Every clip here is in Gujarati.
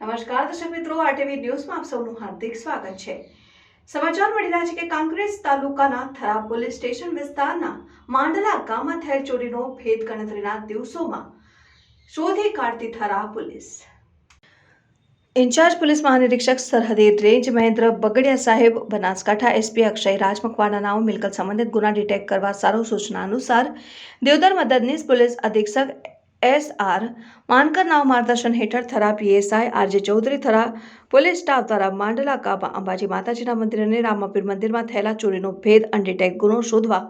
નમસ્કાર, દર્શક મિત્રો, આરટીવી ન્યૂઝમાં આપ સૌનું હાર્દિક સ્વાગત છે. સમાચાર મળી રહ્યા છે કે કાંકરેજ તાલુકાના થરા પોલીસ સ્ટેશન વિસ્તારના માંડલા ગામમાં થયેલ ચોરીનો ભેદ ગણતરીના દિવસોમાં શોધી કાઢતી થરા પોલીસ. ઇન્ચાર્જ પોલીસ મહાનિરીક્ષક સરહદી રેન્જ મહેન્દ્ર બગડિયા સાહેબ, બનાસકાંઠા એસપી અક્ષય રાજ નામ, મિલકત સંબંધિત ગુના ડિટેક્ટ કરવા સારો સૂચના અનુસાર દેવદર મદદનીશ પોલીસ અધિક્ષક એસ આર માનકર નાવ માર્ગદર્શન હેઠળ Thara PSI RJ Chaudhary Thara police staff દ્વારા માંડલા ગામમાં અંબાજી માતાજીના મંદિર અને રામાપીર મંદિરમાં થયેલા ચોરીનો ભેદ અનડિટેક્ટ ગુનો શોધવા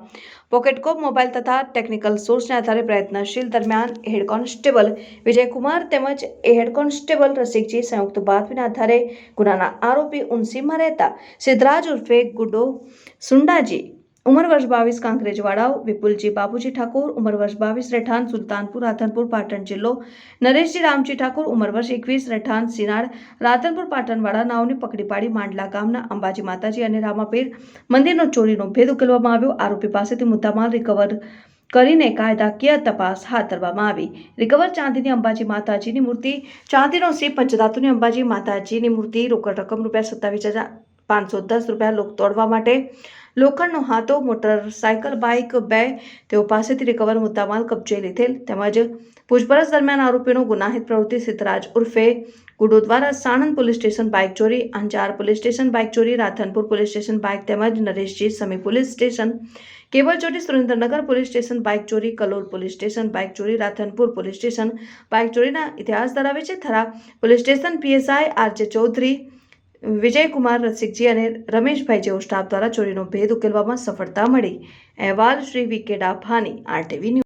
પોકેટકોપ મોબાઈલ તથા ટેકનિકલ સોર્સને આધારે પ્રયત્નશીલ દરમિયાન હેડ કોન્સ્ટેબલ વિજયકુમાર તેમજ હેડ કોન્સ્ટેબલ રસિકજી સંયુક્ત બાતમીના આધારે ગુનાના આરોપી ઉનસીમાં રહેતા સિદ્ધરાજ ઉર્ફે ગુડો સુંડાજી ઉંમર વર્ષ બાવીસ કાંકરેજવાડાઓ વિપુલજી બાબુજી ઠાકોર ઉંમર વર્ષ બાવીસ રહેઠાણ સુલતાનપુર, રાધનપુર, પાટણ જિલ્લો, નરેશજી, રામજી ઠાકોર ઉંમર વર્ષ એકવીસ રહેઠાણ સિનાડ, રાધનપુર પાટણવાળા નાઓને પકડી પાડી માંડલા ગામના અંબાજી માતાજી અને રામાપીર મંદિરનો ચોરીનો ભેદ ઉકેલવામાં આવ્યો. આરોપી પાસેથી મુદ્દામાલ રિકવર કરીને કાયદાકીય તપાસ હાથ ધરવામાં આવી. રિકવર ચાંદીની અંબાજી માતાજીની મૂર્તિ, ચાંદીનો સીપ પંચધાતુની અંબાજી માતાજીની મૂર્તિ, રોકડ રકમ રૂપિયા સત્તાવીસ હજાર પાંચસો દસ રૂપિયા લોક તોડવા માટે લોખંડનો હાથો, મોટરસાયકલ, બાઇક, બે, તેઓ પાસેથી રિકવર મુદ્દામાલ, કબજે લીધેલ. તેમજ પૂછપરછ દરમિયાન આરોપીનો ગુનાહિત પ્રવૃત્તિ સિદ્ધરાજ ઉર્ફે ગુડો દ્વારા સાણંદ પોલીસ સ્ટેશન બાઇક ચોરી, અંજાર પોલીસ સ્ટેશન બાઇક ચોરી, રાધનપુર પોલીસ સ્ટેશન બાઇક તેમજ નરેશજી સમી પોલીસ સ્ટેશન કેબલ સુરેન્દ્રનગર પોલીસ સ્ટેશન બાઇક ચોરી, કલોલ પોલીસ સ્ટેશન બાઇક ચોરી, રાધનપુર પોલીસ સ્ટેશન બાઇક ચોરીના ઇતિહાસ ધરાવે છે. Thara police station PSI RJ Chaudhary Vijaykumar Rasikji અને રમેશભાઈ જેવો સ્ટાફ દ્વારા ચોરીનો ભેદ ઉકેલવામાં સફળતા મળી. અહેવાલ શ્રી વી કે ડાભાની, આરટીવી ન્યૂઝ